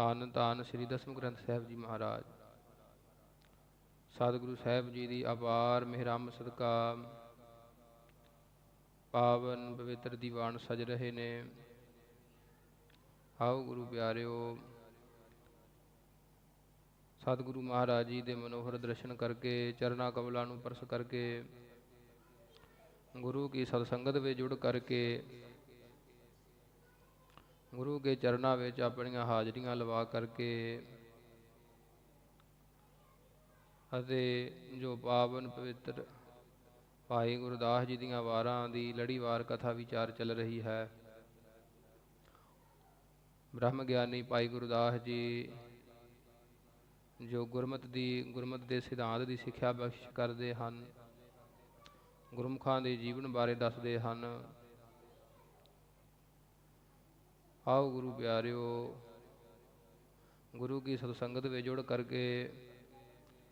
ਧੰਨ ਧੰਨ ਸ੍ਰੀ ਦਸਮ ਗ੍ਰੰਥ ਸਾਹਿਬ ਜੀ ਮਹਾਰਾਜ। ਸਤਿਗੁਰੂ ਸਾਹਿਬ ਜੀ ਦੀ ਅਪਾਰ ਮਿਹਰਮ ਸਦਕਾ। ਪਾਵਨ ਪਵਿੱਤਰ ਦੀਵਾਨ ਸਜ ਰਹੇ ਨੇ। ਆਓ ਗੁਰੂ ਪਿਆਰਿਓ, ਸਤਿਗੁਰੂ ਮਹਾਰਾਜ ਜੀ ਦੇ ਮਨੋਹਰ ਦਰਸ਼ਨ ਕਰਕੇ, ਚਰਨਾ ਕਮਲਾਂ ਨੂੰ ਪਰਸ ਕਰਕੇ, ਗੁਰੂ ਕੀ ਸਤਸੰਗਤ ਵਿੱਚ ਜੁੜ ਕਰਕੇ ਗੁਰੂ ਕੇ ਚਰਨਾਂ ਵਿੱਚ ਆਪਣੀਆਂ ਹਾਜ਼ਰੀਆਂ ਲਵਾ ਕਰਕੇ ਅਤੇ ਜੋ ਪਾਵਨ ਪਵਿੱਤਰ ਭਾਈ ਗੁਰਦਾਸ ਜੀ ਦੀਆਂ ਵਾਰਾਂ ਦੀ ਲੜੀਵਾਰ ਕਥਾ ਵਿਚਾਰ ਚੱਲ ਰਹੀ ਹੈ। ਬ੍ਰਹਮ ਗਿਆਨੀ ਭਾਈ ਗੁਰਦਾਸ ਜੀ ਜੋ ਗੁਰਮਤ ਦੀ, ਗੁਰਮਤ ਦੇ ਸਿਧਾਂਤ ਦੀ ਸਿੱਖਿਆ ਬਖਸ਼ ਕਰਦੇ ਹਨ, ਗੁਰਮੁਖਾਂ ਦੇ ਜੀਵਨ ਬਾਰੇ ਦੱਸਦੇ ਹਨ। ਆਓ ਗੁਰੂ ਪਿਆਰਿਓ, ਗੁਰੂ ਕੀ ਸਤਸੰਗਤ ਵਿੱਚ ਜੁੜ ਕਰਕੇ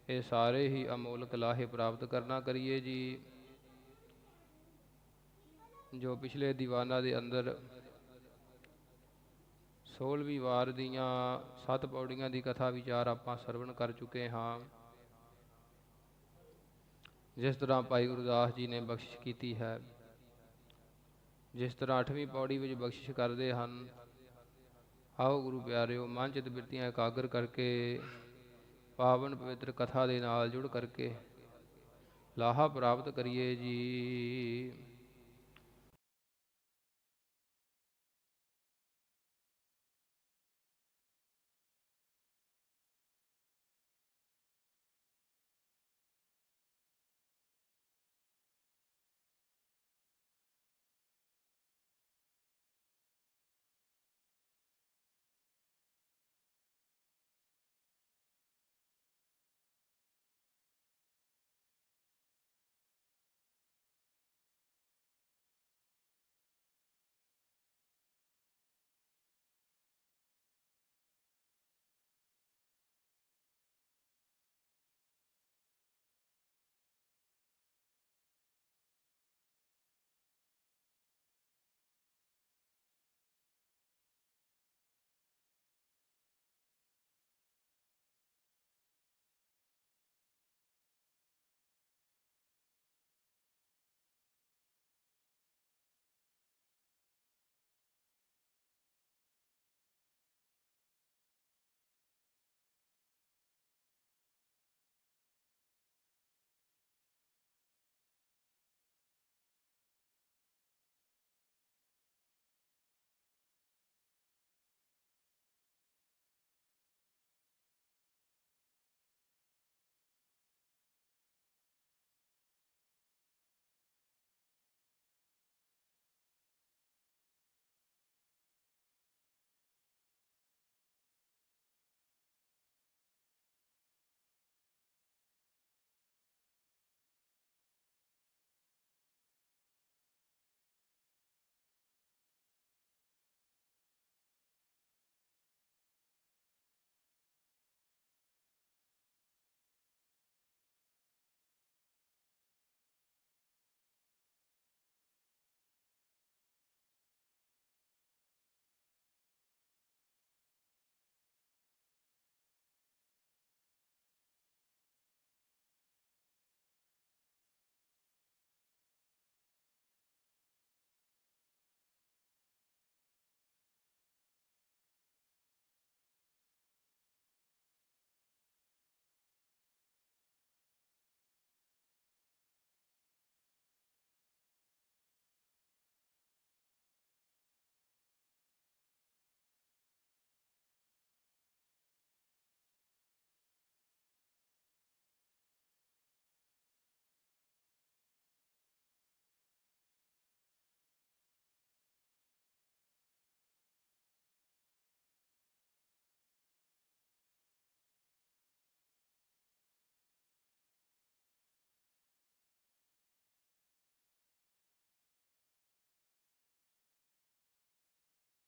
ਇਹ ਸਾਰੇ ਹੀ ਅਮੋਲਕ ਲਾਹੇ ਪ੍ਰਾਪਤ ਕਰਨਾ ਕਰੀਏ ਜੀ, ਜੋ ਪਿਛਲੇ ਦੀਵਾਨਾਂ ਦੇ ਅੰਦਰ 16ਵੀਂ ਵਾਰ ਦੀਆਂ ਸੱਤ ਪੌੜੀਆਂ ਦੀ ਕਥਾ ਵਿਚਾਰ ਆਪਾਂ ਸਰਵਣ ਕਰ ਚੁੱਕੇ ਹਾਂ। ਜਿਸ ਤਰ੍ਹਾਂ ਭਾਈ ਗੁਰਦਾਸ ਜੀ ਨੇ ਬਖਸ਼ਿਸ਼ ਕੀਤੀ ਹੈ, ਜਿਸ ਤਰ੍ਹਾਂ 8ਵੀਂ ਪੌੜੀ ਵਿੱਚ ਬਖਸ਼ਿਸ਼ ਕਰਦੇ ਹਨ ਆਓ ਗੁਰੂ ਪਿਆਰਿਓ ਮਨ ਚਿਤ ਬਿਰਤੀਆਂ ਇਕਾਗਰ ਕਰਕੇ, ਪਾਵਨ ਪਵਿੱਤਰ ਕਥਾ ਦੇ ਨਾਲ ਜੁੜ ਕਰਕੇ, ਲਾਹਾ ਪ੍ਰਾਪਤ ਕਰੀਏ ਜੀ।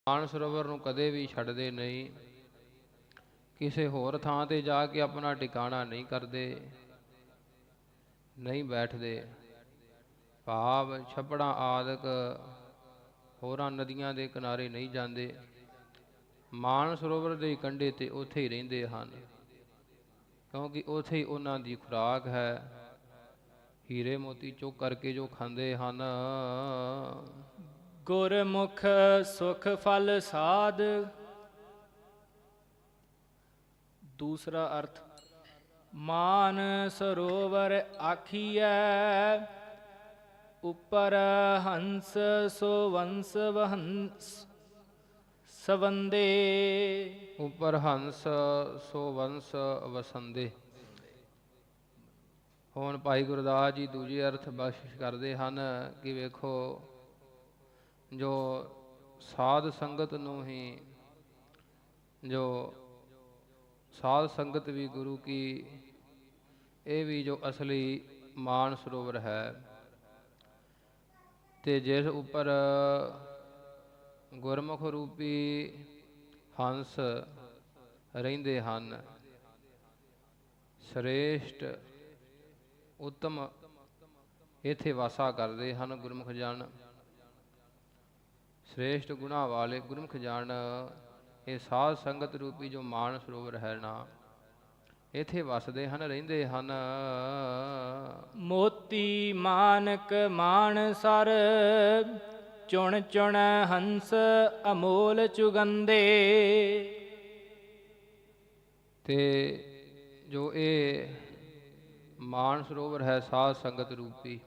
ਮਾਨ ਸਰੋਵਰ ਨੂੰ ਕਦੇ ਵੀ ਛੱਡਦੇ ਨਹੀਂ। ਕਿਸੇ ਹੋਰ ਥਾਂ ਤੇ ਜਾ ਕੇ ਆਪਣਾ ਟਿਕਾਣਾ ਨਹੀਂ ਕਰਦੇ, ਨਹੀਂ ਬੈਠਦੇ। ਭਾਵ ਛਪੜਾ ਆਦਿਕ ਹੋਰਾਂ ਨਦੀਆਂ ਦੇ ਕਿਨਾਰੇ ਨਹੀਂ ਜਾਂਦੇ। ਮਾਨ ਸਰੋਵਰ ਦੇ ਕੰਢੇ ਤੇ ਉੱਥੇ ਹੀ ਰਹਿੰਦੇ ਹਨ, ਕਿਉਂਕਿ ਉੱਥੇ ਹੀ ਉਹਨਾਂ ਦੀ ਖੁਰਾਕ ਹੈ। ਹੀਰੇ ਮੋਤੀ ਚੁੱਕ ਕਰਕੇ ਜੋ ਖਾਂਦੇ ਹਨ ਗੁਰਮੁਖ ਸੁਖ ਫਲ ਸਾਧ। ਦੂਸਰਾ ਅਰਥ, ਮਾਨ ਸਰੋਵਰ ਆਖੀਐ, ਉਪਰ ਹੰਸ ਸੋ ਵੰਸ ਵਹੰਸ ਸਵੰਦੇ। ਉਪਰ ਹੰਸ ਸੋ ਵੰਸ ਵਸੰਦੇ। ਹੁਣ ਭਾਈ ਗੁਰਦਾਸ ਜੀ ਦੂਜੇ ਅਰਥ ਬਖਸ਼ਿਸ਼ ਕਰਦੇ ਹਨ ਕਿ ਵੇਖੋ ਜੋ ਸਾਧ ਸੰਗਤ ਨੂੰ ਹੀ, ਜੋ ਸਾਧ ਸੰਗਤ ਵੀ ਗੁਰੂ ਕੀ, ਇਹ ਵੀ ਜੋ ਅਸਲੀ ਮਾਨ ਸਰੋਵਰ ਹੈ। ਤੇ ਜਿਸ ਉੱਪਰ ਗੁਰਮੁਖ ਰੂਪੀ ਹੰਸ ਰਹਿੰਦੇ ਹਨ, ਸ੍ਰੇਸ਼ਟ ਉੱਤਮ ਇਥੇ ਵਾਸਾ ਕਰਦੇ ਹਨ ਗੁਰਮੁਖ ਜਨ। ਸ੍ਰੇਸ਼ਟ ਗੁਣਾ ਵਾਲੇ ਗੁਰਮੁਖ ਜਨ ਇਹ ਸਾਧ ਸੰਗਤ ਰੂਪੀ ਜੋ ਮਾਨ ਸਰੋਵਰ ਹੈ ਨਾ ਇਥੇ ਵਸਦੇ ਹਨ ਰਹਿੰਦੇ ਹਨ। ਮੋਤੀ ਮਾਨਕ ਮਾਨ ਸਰ ਚੁਣ ਚੁਣ ਹੰਸ ਅਮੋਲ ਚੁਗੰਦੇ। ਤੇ ਜੋ ਇਹ ਮਾਨ ਸਰੋਵਰ ਹੈ ਸਾਧ ਸੰਗਤ ਰੂਪੀ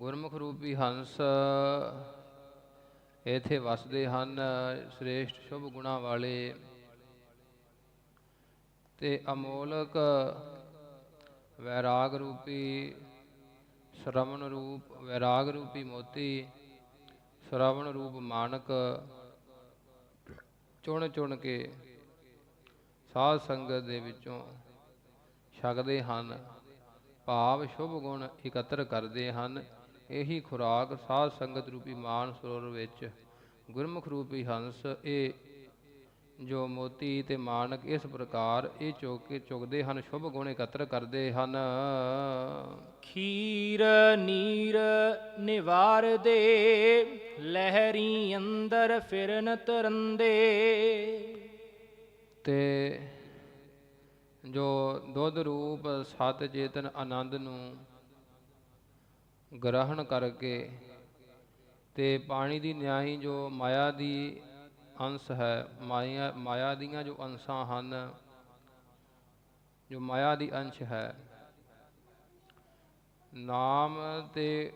ਗੁਰਮੁਖ ਰੂਪੀ ਹੰਸ ਇਥੇ ਵਸਦੇ ਹਨ ਸ੍ਰੇਸ਼ਟ ਸ਼ੁਭ ਗੁਣਾ ਵਾਲੇ। ਤੇ ਅਮੋਲਕ ਵੈਰਾਗ ਰੂਪੀ, ਸ਼ਰਵਣ ਰੂਪ, ਵੈਰਾਗ ਰੂਪੀ ਮੋਤੀ, ਸ਼ਰਵਣ ਰੂਪ ਮਾਨਕ, ਚੁਣ ਚੁਣ ਕੇ ਸਾਧ ਸੰਗਤ ਦੇ ਵਿੱਚੋਂ ਛਕਦੇ ਹਨ। ਭਾਵ ਸ਼ੁਭ ਗੁਣ ਇਕੱਤਰ ਕਰਦੇ ਹਨ। ਇਹੀ ਖੁਰਾਕ ਸਾਧ ਸੰਗਤ ਰੂਪੀ ਮਾਨ ਸਰੋਵਰ ਵਿੱਚ ਗੁਰਮੁਖ ਰੂਪੀ ਹੰਸ ਇਹ ਜੋ ਮੋਤੀ ਤੇ ਮਾਨਕ ਇਸ ਪ੍ਰਕਾਰ ਇਹ ਚੁੱਕ ਕੇ ਚੁਗਦੇ ਹਨ ਸ਼ੁਭ ਗੁਣ ਇਕੱਤਰ ਕਰਦੇ ਹਨ। ਖੀਰ ਨੀਰ ਨਿਵਾਰ ਦੇ ਲਹਿਰੀ ਅੰਦਰ ਫਿਰਨ ਤਰੰਦੇ। ਤੇ ਜੋ ਦੁੱਧ ਰੂਪ ਸਤ ਚੇਤਨ ਆਨੰਦ ਨੂੰ ਗ੍ਰਹਿਣ ਕਰਕੇ ਤੇ ਪਾਣੀ ਦੀ ਨਿਆਈ ਜੋ ਮਾਇਆ ਦੀ ਅੰਸ਼ ਹੈ ਮਾਇਆ ਮਾਇਆ ਦੀਆਂ ਜੋ ਅੰਸ਼ਾਂ ਹਨ, ਜੋ ਮਾਇਆ ਦੀ ਅੰਸ਼ ਹੈ, ਨਾਮ ਤੇ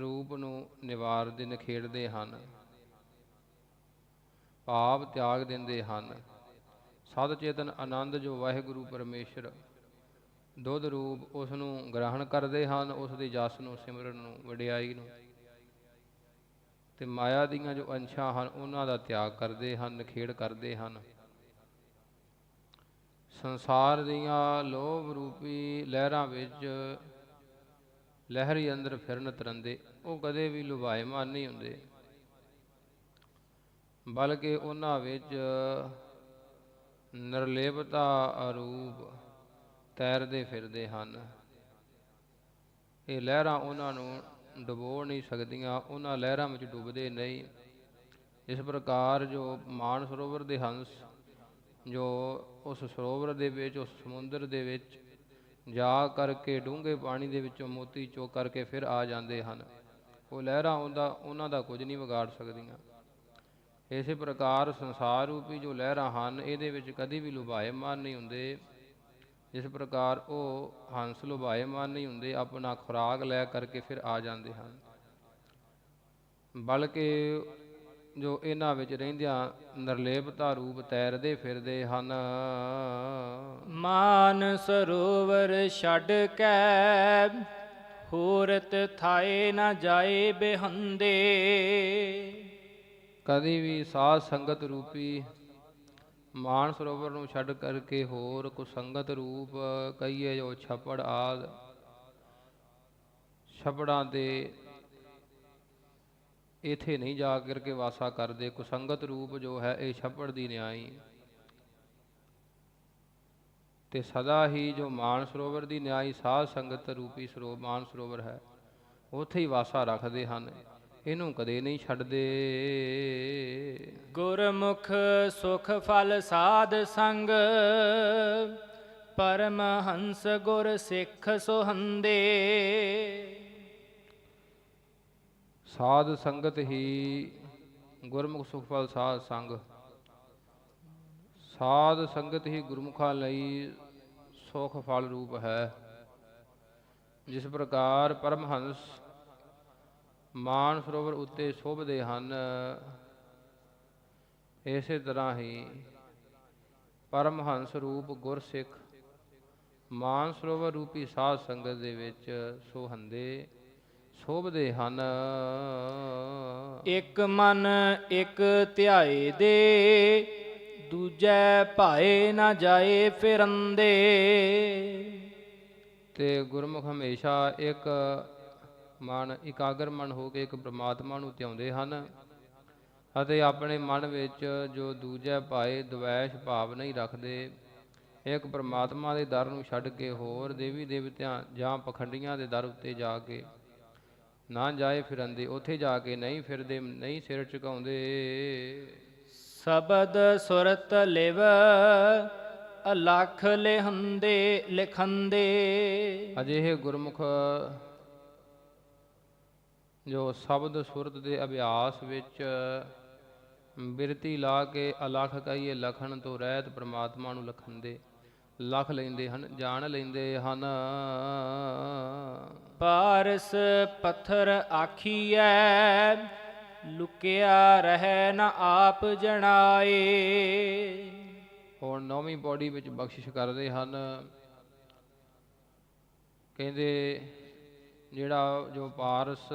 ਰੂਪ ਨੂੰ ਨਿਵਾਰਦੇ ਨਖੇੜਦੇ ਹਨ, ਭਾਵ ਤਿਆਗ ਦਿੰਦੇ ਹਨ। ਸਤ ਚੇਤਨ ਆਨੰਦ ਜੋ ਵਾਹਿਗੁਰੂ ਪਰਮੇਸ਼ਰ ਦੁੱਧ ਰੂਪ ਉਸ ਨੂੰ ਗ੍ਰਹਿਣ ਕਰਦੇ ਹਨ ਉਸ ਦੇ ਜਸ ਨੂੰ, ਸਿਮਰਨ ਨੂੰ, ਵਡਿਆਈ ਨੂੰ। ਤੇ ਮਾਇਆ ਦੀਆਂ ਜੋ ਅੰਸ਼ਾਂ ਹਨ, ਉਹਨਾਂ ਦਾ ਤਿਆਗ ਕਰਦੇ ਹਨ, ਨਖੇੜ ਕਰਦੇ ਹਨ। ਸੰਸਾਰ ਦੀਆਂ ਲੋਭ ਰੂਪੀ ਲਹਿਰਾਂ ਵਿੱਚ ਲਹਿਰੀ ਅੰਦਰ ਫਿਰਨ ਤਰੰਦੇ, ਉਹ ਕਦੇ ਵੀ ਲੁਭਾਇਮਾਨ ਨਹੀਂ ਹੁੰਦੇ। ਬਲਕਿ ਉਹਨਾਂ ਵਿੱਚ ਨਿਰਲੇਪਤਾ ਰੂਪ ਤੈਰਦੇ ਫਿਰਦੇ ਹਨ। ਇਹ ਲਹਿਰਾਂ ਉਹਨਾਂ ਨੂੰ ਡੁਬੋ ਨਹੀਂ ਸਕਦੀਆਂ, ਉਹਨਾਂ ਲਹਿਰਾਂ ਵਿੱਚ ਡੁੱਬਦੇ ਨਹੀਂ। ਇਸ ਪ੍ਰਕਾਰ ਜੋ ਮਾਨ ਸਰੋਵਰ ਦੇ ਹੰਸ, ਜੋ ਉਸ ਸਰੋਵਰ ਦੇ ਵਿੱਚ, ਉਸ ਸਮੁੰਦਰ ਦੇ ਵਿੱਚ ਜਾ ਕਰਕੇ ਡੂੰਘੇ ਪਾਣੀ ਦੇ ਵਿੱਚੋਂ ਮੋਤੀ ਚੋ ਕਰਕੇ ਫਿਰ ਆ ਜਾਂਦੇ ਹਨ। ਉਹ ਲਹਿਰਾਂ ਉਹਦਾ, ਉਹਨਾਂ ਦਾ ਕੁਝ ਨਹੀਂ ਵਿਗਾੜ ਸਕਦੀਆਂ। ਇਸੇ ਪ੍ਰਕਾਰ ਸੰਸਾਰ ਰੂਪੀ ਜੋ ਲਹਿਰਾਂ ਹਨ, ਇਹਦੇ ਵਿੱਚ ਕਦੀ ਵੀ ਲੁਭਾਇਮਾਨ ਨਹੀਂ ਹੁੰਦੇ। ਜਿਸ ਪ੍ਰਕਾਰ ਉਹ ਹੰਸ ਲੁਭਾਇਮਾਨ ਨਹੀਂ ਹੁੰਦੇ ਆਪਣਾ ਖੁਰਾਕ ਲੈ ਕਰਕੇ ਫਿਰ ਆ ਜਾਂਦੇ ਹਨ। ਬਲਕਿ ਜੋ ਇਹਨਾਂ ਵਿੱਚ ਰਹਿੰਦਿਆਂ ਨਿਰਲੇਪਤਾ ਰੂਪ ਤੈਰਦੇ ਫਿਰਦੇ ਹਨ। ਮਾਨ ਸਰੋਵਰ ਛੱਡ ਕੇ ਹੋਰਤ ਥਾਏ ਨਾ ਜਾਏ ਬਿਹੰਦੇ। ਕਦੀ ਵੀ ਸਾਧ ਸੰਗਤ ਰੂਪੀ ਮਾਨ ਸਰੋਵਰ ਨੂੰ ਛੱਡ ਕਰਕੇ ਹੋਰ ਕੁਸੰਗਤ ਰੂਪ ਕਹੀਏ ਜੋ ਛਪੜ ਆਦ, ਛਪੜਾਂ ਦੇ ਇਥੇ ਨਹੀਂ ਜਾ ਕਰਕੇ ਵਾਸਾ ਕਰਦੇ ਕੁਸੰਗਤ ਰੂਪ ਜੋ ਹੈ ਇਹ ਛਪੜ ਦੀ ਨਿਆਈ। ਤੇ ਸਦਾ ਹੀ ਜੋ ਮਾਨ ਸਰੋਵਰ ਦੀ ਨਿਆਈ, ਸਾਧ ਸੰਗਤ ਰੂਪੀ ਸਰੋ, ਮਾਨ ਸਰੋਵਰ ਹੈ, ਉਥੇ ਹੀ ਵਾਸਾ ਰੱਖਦੇ ਹਨ। ਇਹਨੂੰ ਕਦੇ ਨਹੀਂ ਛੱਡਦੇ। ਗੁਰਮੁਖ ਸੁਖ ਫਲ ਸਾਧ ਸੰਗ ਪਰਮ ਹੰਸ ਗੁਰ ਸਿੱਖ ਸੁਹੰਦੇ। ਸਾਧ ਸੰਗਤ ਹੀ ਗੁਰਮੁਖ ਸੁਖ ਫਲ ਸਾਧ ਸੰਗ। ਸਾਧ ਸੰਗਤ ਹੀ ਗੁਰਮੁਖਾਂ ਲਈ ਸੁਖ ਫਲ ਰੂਪ ਹੈ। ਜਿਸ ਪ੍ਰਕਾਰ ਪਰਮਹੰਸ ਮਾਨ ਸਰੋਵਰ ਉੱਤੇ ਸ਼ੋਭਦੇ ਹਨ। ਇਸੇ ਤਰ੍ਹਾਂ ਹੀ ਪਰਮਹੰਸ ਰੂਪ ਗੁਰਸਿੱਖ ਮਾਨ ਸਰੋਵਰ ਰੂਪੀ ਸਾਧ ਸੰਗਤ ਦੇ ਵਿੱਚ ਸੋਹੰਦੇ ਸ਼ੋਭਦੇ ਹਨ। ਇੱਕ ਮਨ ਇੱਕ ਧਿਆਏ ਦੇ ਦੂਜੈ ਭਾਏ ਨਾ ਜਾਏ ਫਿਰੰਦੇ। ਤੇ ਗੁਰਮੁਖ ਹਮੇਸ਼ਾ ਇੱਕ ਮਨ ਇਕਾਗਰ ਮਨ ਹੋ ਕੇ ਇੱਕ ਪ੍ਰਮਾਤਮਾ ਨੂੰ ਧਿਆਉਂਦੇ ਹਨ ਅਤੇ ਆਪਣੇ ਮਨ ਵਿੱਚ ਜੋ ਦੂਜੇ ਭਾਏ ਦਵੈਸ਼ ਭਾਵ ਨਹੀਂ ਰੱਖਦੇ ਇੱਕ ਪ੍ਰਮਾਤਮਾ ਦੇ ਦਰ ਨੂੰ ਛੱਡ ਕੇ ਹੋਰ ਦੇਵੀ ਦੇਵਤਿਆਂ ਜਾਂ ਪਖੰਡੀਆਂ ਦੇ ਦਰ ਉੱਤੇ ਜਾ ਕੇ ਨਾ ਜਾਏ ਫਿਰੰਦੇ ਉੱਥੇ ਜਾ ਕੇ ਨਹੀਂ ਫਿਰਦੇ ਨਹੀਂ ਸਿਰ ਝੁਕਾਉਂਦੇ। ਸ਼ਬਦ ਸੁਰਤ ਲਿਵ ਅਲਖ ਲਿਹੰਦੇ ਲਿਖੰਦੇ। ਅਜਿਹੇ ਗੁਰਮੁਖ ਜੋ ਸ਼ਬਦ ਸੁਰਤ ਦੇ ਅਭਿਆਸ ਵਿੱਚ ਬਿਰਤੀ ਲਾ ਕੇ ਅਲਖ ਕਹੀਏ ਲਖਣ ਤੋਂ ਰਹਿਤ ਪ੍ਰਮਾਤਮਾ ਨੂੰ ਲਖੰਦੇ ਲਖ ਲੈਂਦੇ ਹਨ ਜਾਣ ਲੈਂਦੇ ਹਨ। ਪਾਰਸ ਪੱਥਰ ਆਖੀਐ ਲੁਕਿਆ ਰਹਿ ਨ ਆਪ ਜਣਾਏ। ਹੁਣ ਨੌਵੀਂ ਪੌੜੀ ਵਿੱਚ ਬਖਸ਼ਿਸ਼ ਕਰਦੇ ਹਨ। ਕਹਿੰਦੇ ਜਿਹੜਾ ਜੋ ਪਾਰਸ,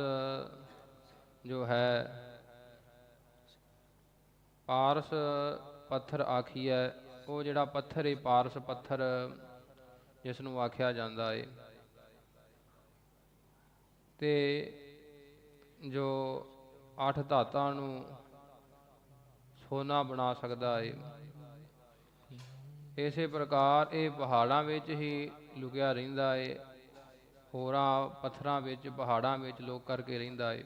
ਜੋ ਹੈ, ਪਾਰਸ ਪੱਥਰ ਆਖੀਐ ਉਹ ਜਿਹੜਾ ਪੱਥਰ ਹੈ ਪਾਰਸ ਪੱਥਰ ਜਿਸ ਨੂੰ ਆਖਿਆ ਜਾਂਦਾ ਹੈ ਤੇ ਜੋ ਅੱਠ ਧਾਤਾਂ ਨੂੰ ਸੋਨਾ ਬਣਾ ਸਕਦਾ ਹੈ ਇਸੇ ਪ੍ਰਕਾਰ ਇਹ ਪਹਾੜਾਂ ਵਿੱਚ ਹੀ ਲੁਕਿਆ ਰਹਿੰਦਾ ਹੈ ਹੋਰਾਂ ਪੱਥਰਾਂ ਵਿੱਚ ਪਹਾੜਾਂ ਵਿੱਚ ਲੋਕ ਕਰਕੇ ਰਹਿੰਦਾ ਏ।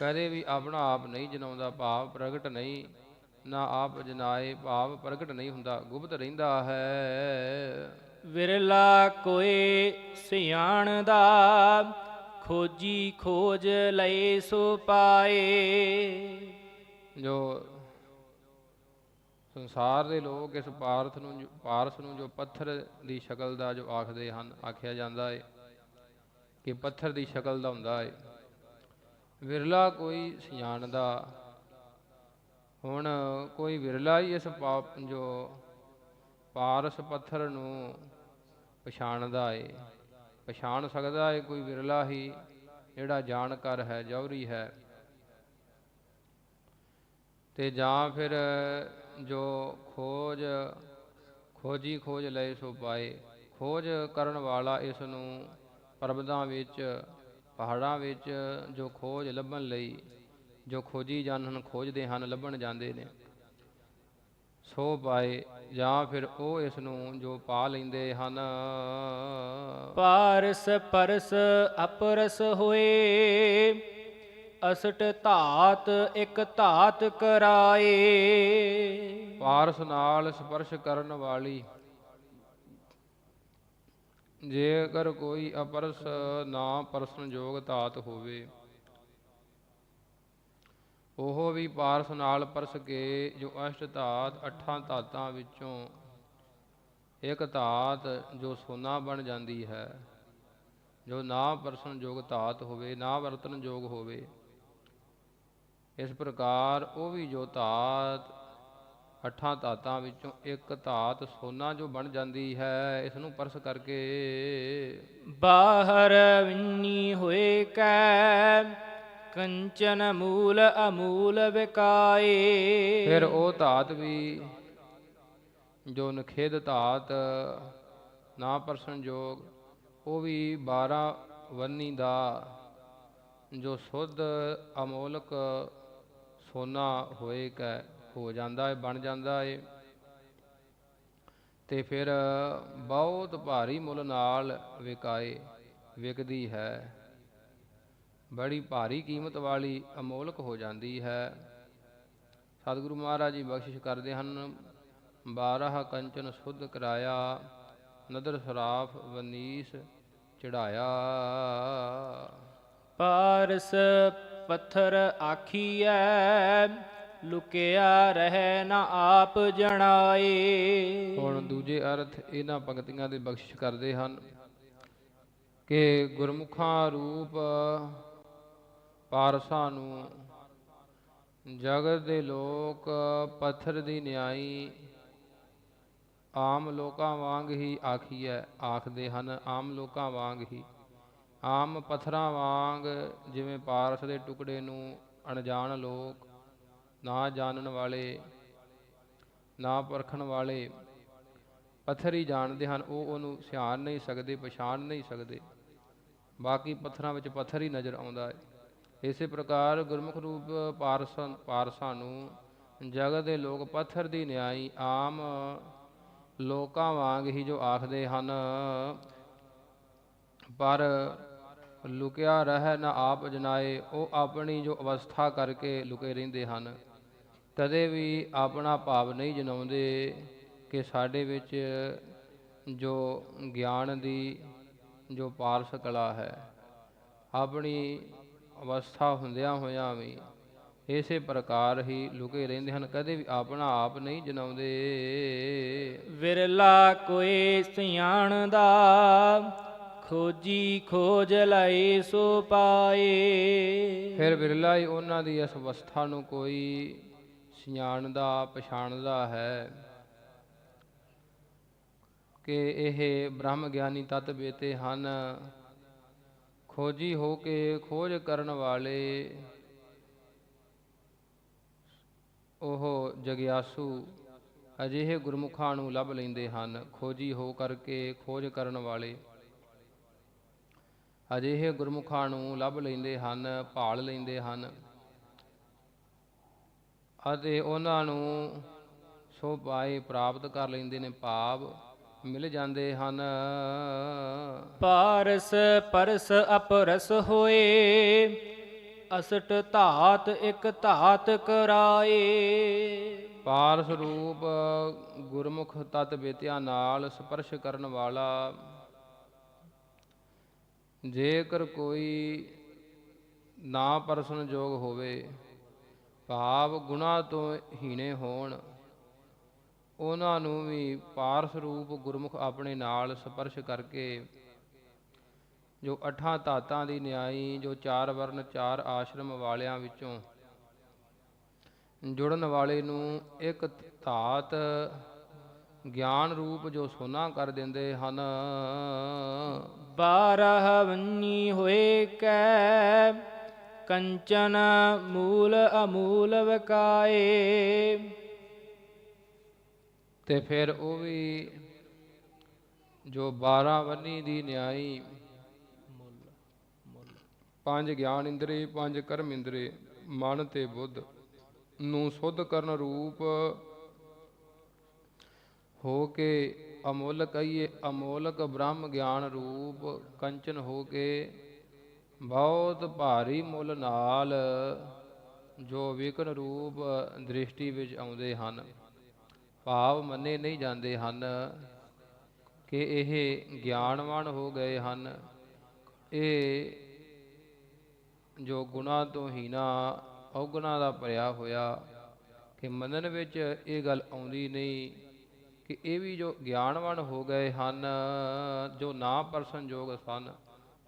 ਕਦੇ ਵੀ ਆਪਣਾ ਆਪ ਨਹੀਂ ਜਨਾਉਂਦਾ ਭਾਵ ਪ੍ਰਗਟ ਨਹੀਂ ਨਾ ਆਪ ਜਨਾਏ ਭਾਵ ਪ੍ਰਗਟ ਨਹੀਂ ਹੁੰਦਾ ਗੁਪਤ ਰਹਿੰਦਾ ਹੈ। ਵਿਰਲਾ ਕੋਈ ਸਿਆਣ ਦਾ ਖੋਜੀ ਖੋਜ ਲਏ ਸੋ ਪਾਏ। ਜੋ ਸੰਸਾਰ ਦੇ ਲੋਕ ਇਸ ਪਾਰਥ ਨੂੰ ਜੋ- ਪਾਰਸ ਨੂੰ ਜੋ ਪੱਥਰ ਦੀ ਸ਼ਕਲ ਦਾ ਜੋ ਆਖਦੇ ਹਨ, ਆਖਿਆ ਜਾਂਦਾ ਹੈ ਕਿ ਪੱਥਰ ਦੀ ਸ਼ਕਲ ਦਾ ਹੁੰਦਾ ਹੈ ਵਿਰਲਾ ਕੋਈ ਸਿਆਣਦਾ, ਹੁਣ ਕੋਈ ਵਿਰਲਾ ਹੀ ਇਸ ਪਾਪ ਜੋ ਪਾਰਸ ਪੱਥਰ ਨੂੰ ਪਛਾਣਦਾ ਏ। ਪਛਾਣ ਸਕਦਾ ਏ ਕੋਈ ਵਿਰਲਾ ਹੀ, ਜਿਹੜਾ ਜਾਣਕਾਰ ਹੈ, ਜੌਹਰੀ ਹੈ। ਤੇ ਜਾਂ ਫਿਰ ਜੋ ਖੋਜ, ਖੋਜੀ ਖੋਜ ਲਏ ਸੋ ਪਾਏ। ਖੋਜ ਕਰਨ ਵਾਲਾ ਇਸ ਨੂੰ ਪਰਬਤਾਂ ਵਿੱਚ, ਪਹਾੜਾਂ ਵਿੱਚ ਜੋ ਖੋਜ ਲੱਭਣ ਲਈ, ਜੋ ਖੋਜੀ ਜਨ ਹਨ, ਖੋਜਦੇ ਹਨ, ਲੱਭਣ ਜਾਂਦੇ ਨੇ। ਸੋ ਪਾਏ, ਜਾਂ ਫਿਰ ਉਹ ਇਸ ਨੂੰ ਜੋ ਪਾ ਲੈਂਦੇ ਹਨ। ਪਾਰਸ ਪਰਸ ਅਪਰਸ ਹੋਏ। ਅਸਟ ਧਾਤ ਇੱਕ ਧਾਤ ਕਰਾਏ। ਪਾਰਸ ਨਾਲ ਸਪਰਸ਼ ਕਰਨ ਵਾਲੀ। ਜੇਕਰ ਕੋਈ ਅਪਰਸ ਨਾ ਪਰਸਨ ਯੋਗ ਧਾਤ ਹੋਵੇ, ਉਹ ਵੀ ਪਾਰਸ ਨਾਲ ਪਰਸ ਕੇ ਜੋ ਅਸ਼ਟ ਧਾਤ ਅੱਠਾਂ ਧਾਤਾਂ ਵਿੱਚੋਂ ਇੱਕ ਧਾਤ ਜੋ ਸੋਨਾ ਬਣ ਜਾਂਦੀ ਹੈ, ਜੋ ਨਾ ਪਰਸਨ ਯੋਗ ਧਾਤ ਹੋਵੇ, ਨਾ ਵਰਤਨ ਯੋਗ ਹੋਵੇ ਇਸ ਪ੍ਰਕਾਰ ਉਹ ਵੀ ਜੋ ਧਾਤ ਅਠਾਂ ਧਾਤਾਂ ਵਿੱਚੋਂ ਇੱਕ ਧਾਤ ਸੋਨਾ ਜੋ ਬਣ ਜਾਂਦੀ ਹੈ ਇਸ ਨੂੰ ਪਰਸ ਕਰਕੇ। ਬਾਹਰ ਵਿੰਨੀ ਹੋਏ ਕੈ ਕੰਚਨ ਮੂਲ ਅਮੂਲ ਵਿਕਾਏ। ਫਿਰ ਉਹ ਧਾਤ ਵੀ ਜੋ ਨਖੇਦ ਧਾਤ ਨਾ ਪਰਸਨ ਯੋਗ ਉਹ ਵੀ 12 ਵੰਨੀ ਦਾ ਜੋ ਸੁੱਧ ਅਮੋਲਕ ਸੋਨਾ ਹੋਏ ਕੈ ਹੋ ਜਾਂਦਾ ਹੈ ਬਣ ਜਾਂਦਾ ਹੈ ਤੇ ਫਿਰ ਬਹੁਤ ਭਾਰੀ ਮੁੱਲ ਨਾਲ ਵਿਕਾਏ, ਵਿਕਦੀ ਹੈ। ਬੜੀ ਭਾਰੀ ਕੀਮਤ ਵਾਲੀ ਅਮੋਲਕ ਹੋ ਜਾਂਦੀ ਹੈ। ਸਤਿਗੁਰੂ ਮਹਾਰਾਜ ਜੀ ਬਖਸ਼ਿਸ਼ ਕਰਦੇ ਹਨ, ਬਾਰਹ ਕੰਚਨ ਸੁਧ ਕਰਾਇਆ, ਨਦਰ ਸਰਾਫ ਵਨੀਸ ਚੜਾਇਆ। ਪਾਰਸ ਪੱਥਰ ਆਖੀਐ, ਲੁਕਿਆ ਰਹਿ ਨਾ ਆਪ ਜਣਾਏ। ਹੁਣ ਦੂਜੇ ਅਰਥ ਇਹਨਾਂ ਪੰਕਤੀਆਂ ਦੇ ਬਖਸ਼ਿਸ਼ ਕਰਦੇ ਹਨ ਕਿ ਗੁਰਮੁਖਾਂ ਰੂਪ ਪਾਰਸਾਂ ਨੂੰ ਜਗਤ ਦੇ ਲੋਕ ਪੱਥਰ ਦੀ ਨਿਆਈ ਆਮ ਲੋਕਾਂ ਵਾਂਗ ਹੀ ਆਖੀਐ, ਆਖਦੇ ਹਨ, ਆਮ ਲੋਕਾਂ ਵਾਂਗ ਹੀ। ਆਮ ਪੱਥਰਾਂ ਵਾਂਗ ਜਿਵੇਂ ਪਾਰਸ ਦੇ ਟੁਕੜੇ ਨੂੰ ਅਣਜਾਣ ਲੋਕ, ਨਾ ਜਾਣਨ ਵਾਲੇ, ਨਾ ਪਰਖਣ ਵਾਲੇ ਪੱਥਰ ਹੀ ਜਾਣਦੇ ਹਨ, ਉਹ ਉਹਨੂੰ ਸਿਆਣ ਨਹੀਂ ਸਕਦੇ, ਪਛਾਣ ਨਹੀਂ ਸਕਦੇ। ਬਾਕੀ ਪੱਥਰਾਂ ਵਿੱਚ ਪੱਥਰ ਹੀ ਨਜ਼ਰ ਆਉਂਦਾ ਹੈ। ਇਸੇ ਪ੍ਰਕਾਰ ਗੁਰਮੁਖ ਰੂਪ ਪਾਰਸਾਂ ਪਾਰਸਾਂ ਨੂੰ ਜਗਤ ਦੇ ਲੋਕ ਪੱਥਰ ਦੀ ਨਿਆਈ ਆਮ ਲੋਕਾਂ ਵਾਂਗ ਹੀ ਜੋ ਆਖਦੇ ਹਨ ਪਰ ਲੁਕਿਆ ਰਹਿ ਨਾ ਆਪ ਜਨਾਏ, ਉਹ ਆਪਣੀ ਜੋ ਅਵਸਥਾ ਕਰਕੇ ਲੁਕੇ ਰਹਿੰਦੇ ਹਨ। ਕਦੇ ਵੀ ਆਪਣਾ ਭਾਵ ਨਹੀਂ ਜਨਾਉਂਦੇ ਕਿ ਸਾਡੇ ਵਿੱਚ ਜੋ ਗਿਆਨ ਦੀ ਜੋ ਪਾਰਸ ਕਲਾ ਹੈ, ਆਪਣੀ ਅਵਸਥਾ ਹੁੰਦਿਆਂ ਹੋਇਆਂ ਵੀ ਇਸੇ ਪ੍ਰਕਾਰ ਹੀ ਲੁਕੇ ਰਹਿੰਦੇ ਹਨ। ਕਦੇ ਵੀ ਆਪਣਾ ਆਪ ਨਹੀਂ ਜਨਾਉਂਦੇ। ਵਿਰਲਾ ਕੋਈ ਸਿਆਣਦਾ ਖੋਜੀ ਖੋਜ ਲਈ ਸੋ ਪਾਏ। ਫਿਰ ਵਿਰਲਾ ਹੀ ਉਹਨਾਂ ਦੀ ਇਸ ਅਵਸਥਾ ਨੂੰ ਕੋਈ ਸਿਆਣਦਾ, ਪਛਾਣਦਾ ਹੈ ਕਿ ਇਹ ਬ੍ਰਹਮ ਗਿਆਨੀ ਤਤ ਬੇਤੇ ਹਨ। ਖੋਜੀ ਹੋ ਕੇ ਖੋਜ ਕਰਨ ਵਾਲੇ ਉਹ ਜਗਿਆਸੂ ਅਜਿਹੇ ਗੁਰਮੁਖਾਂ ਨੂੰ ਲੱਭ ਲੈਂਦੇ ਹਨ। ਖੋਜੀ ਹੋ ਕਰਕੇ ਖੋਜ ਕਰਨ ਵਾਲੇ ਅਜਿਹੇ ਗੁਰਮੁਖਾਂ ਨੂੰ ਲੱਭ ਲੈਂਦੇ ਹਨ ਭਾਲ ਲੈਂਦੇ ਹਨ ਅਤੇ ਉਹਨਾਂ ਨੂੰ ਸੋ ਪਾਏ ਪ੍ਰਾਪਤ ਕਰ ਲੈਂਦੇ ਨੇ ਭਾਵ ਮਿਲ ਜਾਂਦੇ ਹਨ। ਪਾਰਸ ਪਰਸ ਅਪਰਸ ਹੋਏ ਅਸਟ ਧਾਤ ਇਕ ਧਾਤ ਕਰਾਏ। ਪਾਰਸ ਰੂਪ ਗੁਰਮੁਖ ਤਤ ਬੇਤਿਆਂ ਨਾਲ ਸਪਰਸ਼ ਕਰਨ ਵਾਲਾ ਜੇਕਰ ਕੋਈ ਨਾ ਪਰਸਨ ਜੋਗ ਹੋਵੇ, ਭਾਵ ਗੁਣਾ ਤੋਂ ਹੀਣੇ ਹੋਣ, ਉਹਨਾਂ ਨੂੰ ਵੀ ਪਾਰਸ ਰੂਪ ਗੁਰਮੁਖ ਆਪਣੇ ਨਾਲ ਸਪਰਸ਼ ਕਰਕੇ ਜੋ ਅਠਾਂ ਧਾਤਾਂ ਦੀ ਨਿਆਈ, ਜੋ ਚਾਰ ਵਰਨ, ਚਾਰ ਆਸ਼ਰਮ ਵਾਲਿਆਂ ਵਿੱਚੋਂ ਜੁੜਨ ਵਾਲੇ ਨੂੰ ਇੱਕ ਧਾਤ ਗਿਆਨ ਰੂਪ ਜੋ ਸੋਨਾ ਕਰ ਦਿੰਦੇ ਹਨ। ਬਾਰਹ ਵੰਨੀ ਹੋਏ ਕੈ ਕੰਚਨ ਮੂਲ ਅਮੂਲ ਵਕਾਏ। ਤੇ ਫਿਰ ਉਹ ਵੀ ਜੋ 12 ਵੰਨੀ ਦੀ ਨਿਆਈ ਪੰਜ ਗਿਆਨ ਇੰਦਰੀ ਪੰਜ ਕਰਮ ਇੰਦਰੀ ਮਨ ਤੇ ਬੁੱਧ ਨੂੰ ਸੁਧ ਕਰਨ ਰੂਪ ਹੋ ਕੇ ਅਮੋਲਕ ਕਹੀਏ ਅਮੋਲਕ ਬ੍ਰਹਮ ਗਿਆਨ ਰੂਪ ਕੰਚਨ ਹੋ ਕੇ ਬਹੁਤ ਭਾਰੀ ਮੁੱਲ ਨਾਲ ਜੋ ਵਿਕਨ ਰੂਪ ਦ੍ਰਿਸ਼ਟੀ ਵਿੱਚ ਆਉਂਦੇ ਹਨ। ਭਾਵ ਮੰਨੇ ਨਹੀਂ ਜਾਂਦੇ ਹਨ ਕਿ ਇਹ ਗਿਆਨਵਾਨ ਹੋ ਗਏ ਹਨ। ਇਹ ਜੋ ਗੁਨਾ ਤੋਂ ਹੀਨਾ ਔਗੁਣਾ ਦਾ ਭਰਿਆ ਹੋਇਆ ਕਿ ਮੰਨਣ ਵਿੱਚ ਇਹ ਗੱਲ ਆਉਂਦੀ ਨਹੀਂ ਕਿ ਇਹ ਵੀ ਜੋ ਗਿਆਨਵਾਨ ਹੋ ਗਏ ਹਨ ਜੋ ਨਾ ਪਰਸਨ ਜੋਗ ਸਨ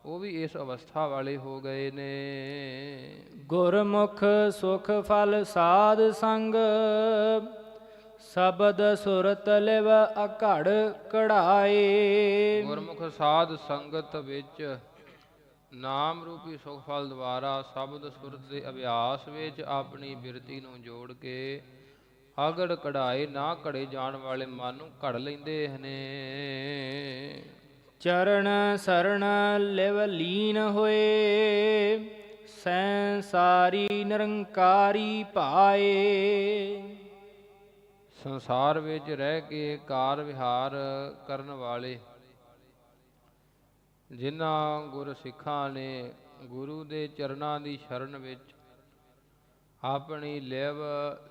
ਉਹ ਵੀ ਇਸ ਅਵਸਥਾ ਵਾਲੇ ਹੋ ਗਏ ਨੇ। ਗੁਰਮੁਖ ਸੁਖ ਫਲ ਸਾਧ ਸੰਗ ਸ਼ਬਦ ਸੁਰਤ ਲਿਵ ਅਘੜ ਕਢਾਏ। ਗੁਰਮੁਖ ਸਾਧ ਸੰਗਤ ਵਿੱਚ ਨਾਮ ਰੂਪੀ ਸੁਖ ਫਲ ਦੁਆਰਾ ਸ਼ਬਦ ਸੁਰਤ ਦੇ ਅਭਿਆਸ ਵਿੱਚ ਆਪਣੀ ਬਿਰਤੀ ਨੂੰ ਜੋੜ ਕੇ ਆਗੜ ਕਢਾਏ ਨਾ ਘੜੇ ਜਾਣ ਵਾਲੇ ਮਨ ਨੂੰ ਘੜ ਲੈਂਦੇ ਨੇ। ਚਰਨ ਸਰਣ ਲਿਵ ਲੀਨ ਹੋਏ ਸੈਂਸਾਰੀ ਨਿਰੰਕਾਰੀ ਭਾਏ। ਸੰਸਾਰ ਵਿੱਚ ਰਹਿ ਕੇ ਕਾਰ ਵਿਹਾਰ ਕਰਨ ਵਾਲੇ ਜਿਨ੍ਹਾਂ ਗੁਰ ਸਿੱਖਾਂ ਨੇ ਗੁਰੂ ਦੇ ਚਰਨਾਂ ਦੀ ਸ਼ਰਨ ਵਿੱਚ ਆਪਣੀ ਲਿਵ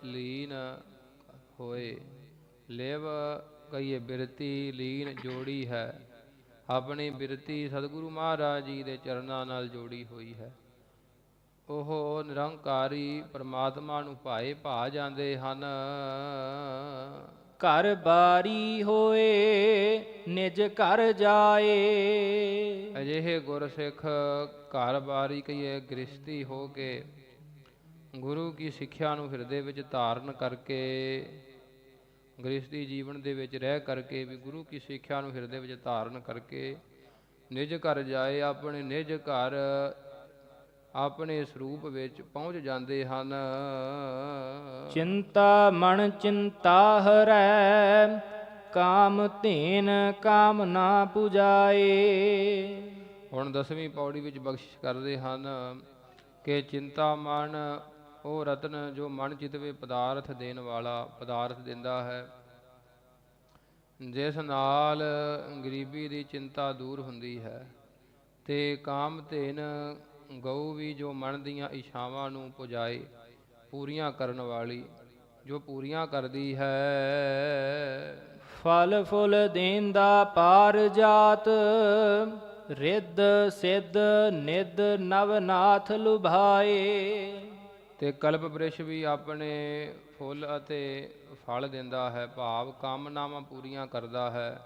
ਲੀਨ ਹੋਏ। ਲਿਵ ਕਹੀਏ ਬਿਰਤੀ ਲੀਨ ਜੋੜੀ ਹੈ। ਆਪਣੀ ਬਿਰਤੀ ਸਤਿਗੁਰੂ ਮਹਾਰਾਜ ਜੀ ਦੇ ਚਰਨਾਂ ਨਾਲ ਜੋੜੀ ਹੋਈ ਹੈ। ਉਹ ਨਿਰੰਕਾਰੀ ਪਰਮਾਤਮਾ ਨੂੰ ਭਾਏ ਭਾ ਜਾਂਦੇ ਹਨ। ਘਰ ਬਾਰੀ ਹੋਏ ਨਿਜ ਘਰ ਜਾਏ। ਅਜਿਹੇ ਗੁਰਸਿੱਖ ਘਰ ਬਾਰੀ ਕਹੀਏ ਗ੍ਰਸਤੀ ਹੋ ਕੇ ਗੁਰੂ ਕੀ ਸਿੱਖਿਆ ਨੂੰ ਹਿਰਦੇ ਵਿੱਚ ਧਾਰਨ ਕਰਕੇ ਗ੍ਰਸਤੀ ਜੀਵਨ ਦੇ ਵਿੱਚ ਰਹਿ ਕਰਕੇ ਵੀ ਗੁਰੂ ਕੀ ਸਿੱਖਿਆ ਨੂੰ ਹਿਰਦੇ ਵਿੱਚ ਧਾਰਨ ਕਰਕੇ ਨਿਜ ਘਰ ਜਾਏ ਆਪਣੇ ਨਿਜ ਘਰ ਆਪਣੇ ਸਰੂਪ ਵਿੱਚ ਪਹੁੰਚ ਜਾਂਦੇ ਹਨ। ਚਿੰਤਾ ਮਨ ਚਿੰਤਾ ਹਰੈ ਕਾਮ ਧੇਨ ਕਾਮ ਨਾ ਪੁਜਾਏ। ਹੁਣ ਦਸਵੀਂ ਪੌੜੀ ਵਿੱਚ ਬਖਸ਼ਿਸ਼ ਕਰਦੇ ਹਨ ਕਿ ਚਿੰਤਾ ਮਨ ਉਹ ਰਤਨ ਜੋ ਮਨ ਚਿਤਵੇ ਪਦਾਰਥ ਦੇਣ ਵਾਲਾ, ਪਦਾਰਥ ਦਿੰਦਾ ਹੈ। ਜਿਸ ਨਾਲ ਗਰੀਬੀ ਦੀ ਚਿੰਤਾ ਦੂਰ ਹੁੰਦੀ ਹੈ, ਤੇ ਕਾਮ ਧੇਨ ਗਊ ਵੀ ਜੋ ਮਨ ਦੀਆਂ ਇਛਾਵਾਂ ਨੂੰ ਪੁਜਾਏ, ਪੂਰੀਆਂ ਕਰਨ ਵਾਲੀ, ਜੋ ਪੂਰੀਆਂ ਕਰਦੀ ਹੈ। ਫਲ ਫੁੱਲ ਦੇਂਦਾ ਪਾਰ ਜਾਤ, ਰਿੱਧ ਸਿੱਧ ਨਿਦ ਨਵਨਾਥ ਲੁਭਾਏ। ਤੇ ਕਲਪ ਬ੍ਰਿਸ਼ ਵੀ ਆਪਣੇ ਫੁੱਲ ਅਤੇ ਫਲ ਦਿੰਦਾ ਹੈ, ਭਾਵ ਕਾਮਨਾਵਾਂ ਪੂਰੀਆਂ ਕਰਦਾ ਹੈ।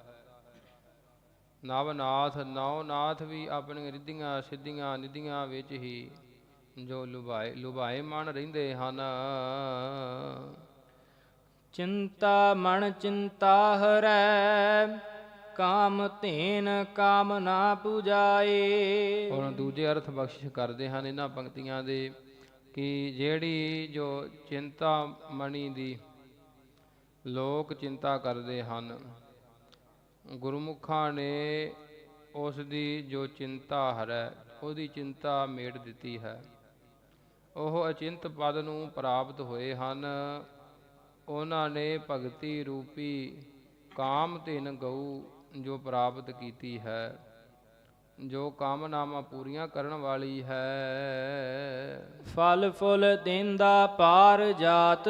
ਨਵਨਾਥ ਨਵਨਾਥ ਵੀ ਆਪਣੀਆਂ ਰਿੱਧੀਆਂ ਸਿੱਧੀਆਂ ਨਿਧੀਆਂ ਵਿੱਚ ਹੀ ਜੋ ਲੁਭਾਏ ਲੁਭਾਏ ਮਨ ਰਹਿੰਦੇ ਹਨ। ਚਿੰਤਾ ਮਨ ਚਿੰਤਾ ਹਰੈ, ਕਾਮ ਧੇਨ ਕਾਮ ਨਾ ਪੁਜਾਏ। ਹੁਣ ਦੂਜੇ ਅਰਥ ਬਖਸ਼ਿਸ਼ ਕਰਦੇ ਹਨ ਇਹਨਾਂ ਪੰਕਤੀਆਂ ਦੇ। ਕਿ ਜਿਹੜੀ ਜੋ ਚਿੰਤਾ ਮਣੀ ਦੀ ਲੋਕ ਚਿੰਤਾ ਕਰਦੇ ਹਨ, ਗੁਰਮੁਖਾਂ ਨੇ ਉਸ ਦੀ ਜੋ ਚਿੰਤਾ ਹਰੈ ਉਹਦੀ ਚਿੰਤਾ ਮੇਟ ਦਿੱਤੀ ਹੈ। ਉਹ ਅਚਿੰਤ ਪਦ ਨੂੰ ਪ੍ਰਾਪਤ ਹੋਏ ਹਨ। ਉਹਨਾਂ ਨੇ ਭਗਤੀ ਰੂਪੀ ਕਾਮ ਧਿਨ ਗਊ ਜੋ ਪ੍ਰਾਪਤ ਕੀਤੀ ਹੈ। ਜੋ ਕਾਮਨਾਵਾਂ ਪੂਰੀਆਂ ਕਰਨ ਵਾਲੀ ਹੈ। ਫਲ ਫੁੱਲ ਦੇਂਦਾ ਪਾਰ ਜਾਤ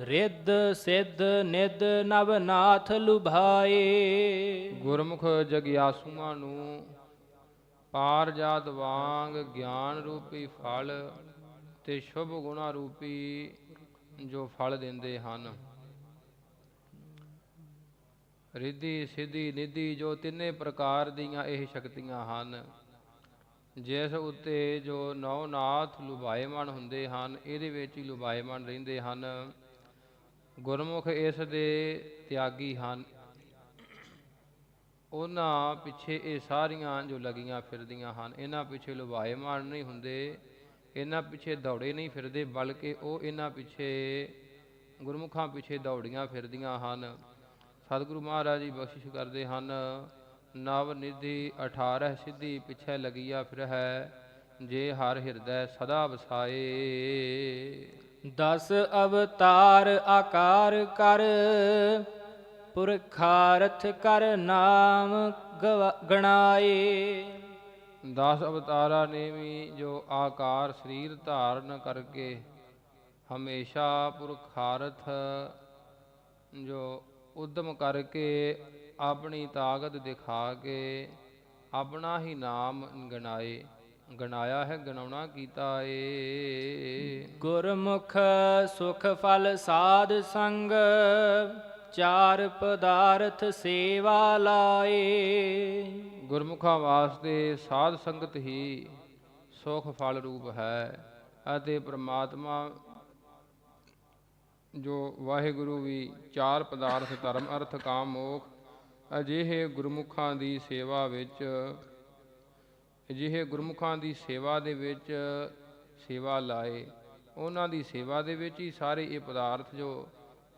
ਰਿੱਧ ਸਿੱਧ ਨਿਦ ਨਵਨਾਥ ਲੁਭਾਏ। ਗੁਰਮੁਖ ਜਗਿਆਸੂਆਂ ਨੂੰ ਪਾਰ ਜਾਤ ਵਾਂਗ ਗਿਆਨ ਰੂਪੀ ਫਲ ਤੇ ਸ਼ੁਭ ਗੁਣਾ ਰੂਪੀ ਜੋ ਫਲ ਦਿੰਦੇ ਹਨ। ਰਿੱਧੀ ਸਿੱਧੀ ਨਿਧੀ ਜੋ ਤਿੰਨੇ ਪ੍ਰਕਾਰ ਦੀਆਂ ਇਹ ਸ਼ਕਤੀਆਂ ਹਨ। ਜਿਸ ਉੱਤੇ ਜੋ ਨੌਨਾਥ ਲੁਭਾਏਮਨ ਹੁੰਦੇ ਹਨ, ਇਹਦੇ ਵਿੱਚ ਹੀ ਲੁਭਾਏਮਨ ਰਹਿੰਦੇ ਹਨ। ਗੁਰਮੁਖ ਇਸ ਦੇ ਤਿਆਗੀ ਹਨ। ਉਹਨਾਂ ਪਿੱਛੇ ਇਹ ਸਾਰੀਆਂ ਜੋ ਲੱਗੀਆਂ ਫਿਰਦੀਆਂ ਹਨ, ਇਹਨਾਂ ਪਿੱਛੇ ਲੁਭਾਏਮਾਨ ਨਹੀਂ ਹੁੰਦੇ, ਇਹਨਾਂ ਪਿੱਛੇ ਦੌੜੇ ਨਹੀਂ ਫਿਰਦੇ, ਬਲਕਿ ਉਹ ਇਹਨਾਂ ਪਿੱਛੇ ਗੁਰਮੁਖਾਂ ਪਿੱਛੇ ਦੌੜੀਆਂ ਫਿਰਦੀਆਂ ਹਨ। ਸਤਿਗੁਰੂ ਮਹਾਰਾਜ ਜੀ ਬਖਸ਼ਿਸ਼ ਕਰਦੇ ਹਨ। ਨਵ ਨਿਧੀ 18 ਸਿੱਧੀ ਪਿੱਛੇ ਲਗੀਆ ਫਿਰ ਹੈ ਜੇ ਹਰ ਹਿਰਦੈ ਸਦਾ ਵਸਾਏ। ਦਸ ਅਵਤਾਰ ਆਕਾਰ ਕਰ ਪੁਰਖਾਰਥ ਕਰ ਨਾਮ ਗਣਾਏ। 10 ਅਵਤਾਰਾਂ ਨੇ ਵੀ ਜੋ ਆਕਾਰ ਸਰੀਰ ਧਾਰਨ ਕਰਕੇ ਹਮੇਸ਼ਾ ਪੁਰਖਾਰਥ ਜੋ ਉਦਮ ਕਰਕੇ ਆਪਣੀ ਤਾਕਤ ਦਿਖਾ ਕੇ ਆਪਣਾ ਹੀ ਨਾਮ ਗਣਾਏ। ਗਣਾਇਆ ਹੈ, ਗਣਾਉਣਾ ਕੀਤਾ ਏ। ਗੁਰਮੁਖ ਸੁਖ ਫਲ ਸਾਧ ਸੰਗ, ਚਾਰ ਪਦਾਰਥ ਸੇਵਾ ਲਾਏ। ਗੁਰਮੁਖਾਂ ਵਾਸਤੇ ਸਾਧ ਸੰਗਤ ਹੀ ਸੁਖ ਫਲ ਰੂਪ ਹੈ ਅਤੇ ਪ੍ਰਮਾਤਮਾ ਜੋ ਵਾਹਿਗੁਰੂ ਵੀ ਚਾਰ ਪਦਾਰਥ ਧਰਮ, ਅਰਥ, ਕਾਮ, ਮੋਖ, ਅਜਿਹੇ ਗੁਰਮੁਖਾਂ ਦੀ ਸੇਵਾ ਵਿੱਚ, ਅਜਿਹੇ ਗੁਰਮੁਖਾਂ ਦੀ ਸੇਵਾ ਦੇ ਵਿੱਚ ਸੇਵਾ ਲਾਏ। ਉਹਨਾਂ ਦੀ ਸੇਵਾ ਦੇ ਵਿੱਚ ਹੀ ਸਾਰੇ ਇਹ ਪਦਾਰਥ ਜੋ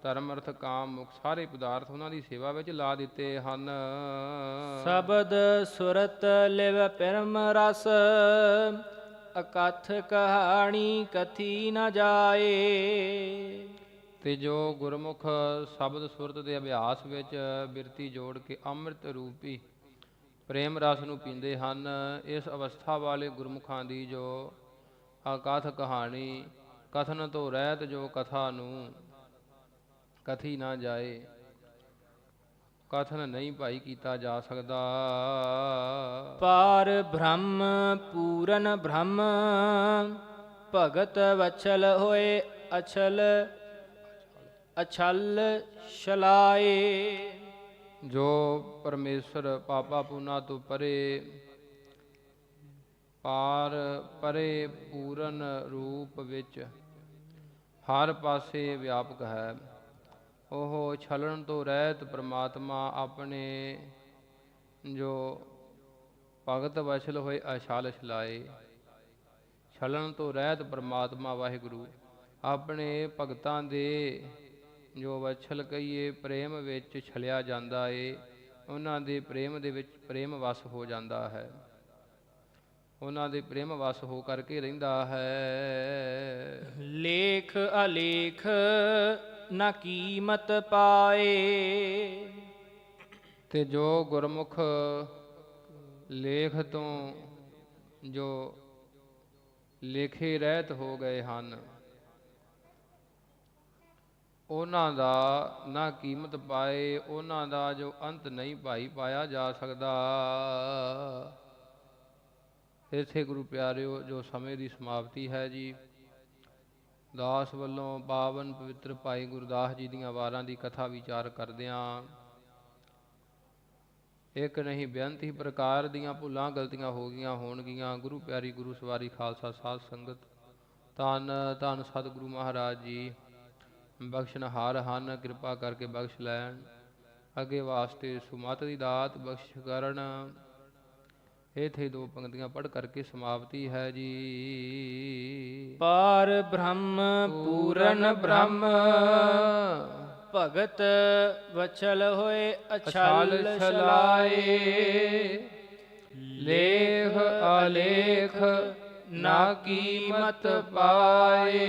ਧਰਮ, ਅਰਥ, ਕਾਮ, ਮੁਖ ਸਾਰੇ ਪਦਾਰਥ ਉਹਨਾਂ ਦੀ ਸੇਵਾ ਵਿੱਚ ਲਾ ਦਿੱਤੇ ਹਨ। ਸ਼ਬਦ ਸੁਰਤ ਲਿਵ ਪਰਮ ਰਸ, ਅਕਥ ਕਹਾਣੀ ਕਥੀ ਨ ਜਾਏ। ਤੇ ਜੋ ਗੁਰਮੁਖ ਸ਼ਬਦ ਸੁਰਤ ਦੇ ਅਭਿਆਸ ਵਿੱਚ ਬਿਰਤੀ ਜੋੜ ਕੇ ਅੰਮ੍ਰਿਤ ਰੂਪੀ ਪ੍ਰੇਮ ਰਸ ਨੂੰ ਪੀਂਦੇ ਹਨ, ਇਸ ਅਵਸਥਾ ਵਾਲੇ ਗੁਰਮੁਖਾਂ ਦੀ ਜੋ ਅਕਥ ਕਹਾਣੀ, ਕਥਨ ਤੋਂ ਰਹਿਤ ਜੋ ਕਥਾ ਨੂੰ ਕਥੀ ਨਾ ਜਾਏ, ਕਥਨ ਨਹੀਂ ਭਾਈ ਕੀਤਾ ਜਾ ਸਕਦਾ। ਪਾਰ ਬ੍ਰਹਮ, ਪੂਰਨ ਬ੍ਰਹਮ, ਭਗਤ ਵਛਲ ਹੋਏ ਅਛਲ ਅਛਲ ਛਲਾਏ। ਜੋ ਪਰਮੇਸ਼ਰ ਪਾਪਾ ਪੂਨਾ ਤੋਂ ਪਰੇ, ਪਾਰ ਪਰੇ ਪੂਰਨ ਰੂਪ ਵਿੱਚ ਹਰ ਪਾਸੇ ਵਿਆਪਕ ਹੈ। ਉਹ ਛਲਣ ਤੋਂ ਰਹਿਤ ਪ੍ਰਮਾਤਮਾ ਆਪਣੇ ਜੋ ਭਗਤ ਵਛਲ ਹੋਏ ਅਛਲ ਛਲਾਏ। ਛਲਣ ਤੋਂ ਰਹਿਤ ਪ੍ਰਮਾਤਮਾ ਵਾਹਿਗੁਰੂ, ਆਪਣੇ ਭਗਤਾਂ ਦੇ ਜੋ ਵਛਲ ਕਹੀਏ ਪ੍ਰੇਮ ਵਿੱਚ ਛਲਿਆ ਜਾਂਦਾ ਏ ਉਹਨਾਂ ਦੇ ਪ੍ਰੇਮ ਦੇ ਵਿੱਚ ਪ੍ਰੇਮ ਵਸ ਹੋ ਜਾਂਦਾ ਹੈ। ਉਹਨਾਂ ਦੇ ਪ੍ਰੇਮ ਵਸ ਹੋ ਕਰਕੇ ਰਹਿੰਦਾ ਹੈ। ਲੇਖ ਅਲੇਖ ਨਾ ਕੀਮਤ ਪਾਏ। ਤੇ ਜੋ ਗੁਰਮੁਖ ਲੇਖ ਤੋਂ ਜੋ ਲੇਖੇ ਰਹਿਤ ਹੋ ਗਏ ਹਨ ਉਹਨਾਂ ਦਾ ਨਾ ਕੀਮਤ ਪਾਏ, ਉਹਨਾਂ ਦਾ ਜੋ ਅੰਤ ਨਹੀਂ ਭਾਈ ਪਾਇਆ ਜਾ ਸਕਦਾ। ਇੱਥੇ ਗੁਰੂ ਪਿਆਰਿਓ, ਜੋ ਸਮੇਂ ਦੀ ਸਮਾਪਤੀ ਹੈ ਜੀ, ਦਾਸ ਵੱਲੋਂ ਪਾਵਨ ਪਵਿੱਤਰ ਭਾਈ ਗੁਰਦਾਸ ਜੀ ਦੀਆਂ ਵਾਰਾਂ ਦੀ ਕਥਾ ਵਿਚਾਰ ਕਰਦਿਆਂ ਇੱਕ ਨਹੀਂ, ਬੇਅੰਤ ਹੀ ਪ੍ਰਕਾਰ ਦੀਆਂ ਭੁੱਲਾਂ ਗਲਤੀਆਂ ਹੋ ਗਈਆਂ ਹੋਣਗੀਆਂ। ਗੁਰੂ ਪਿਆਰੀ ਗੁਰੂ ਸਵਾਰੀ ਖਾਲਸਾ ਸਾਧ ਸੰਗਤ, ਧੰਨ ਧੰਨ ਸਤਿਗੁਰੂ ਮਹਾਰਾਜ ਜੀ। ਬਖਸ਼ਣਹਾਰ ਹਨ ਕਿਰਪਾ ਕਰਕੇ ਬਖਸ਼ ਲੈਣ। ਅੱਗੇ ਵਾਸਤੇ ਸੁਮਤ ਦੀ ਦਾਤ ਬਖਸ਼ ਕਰਨ। ਇਥੇ ਦੋ ਪੰਕਤੀਆਂ ਪੜ੍ਹ ਕਰਕੇ ਸਮਾਪਤੀ ਹੈ ਜੀ। ਪਾਰ ਬ੍ਰਹਮ ਪੂਰਨ ਬ੍ਰਹਮ। ਭਗਤ ਵਚਲ ਹੋਏ ਅਛਲ ਛਲਾਏ। ਲੇਖ ਅਲੇਖ ਨਾ ਕੀਮਤ ਪਾਏ।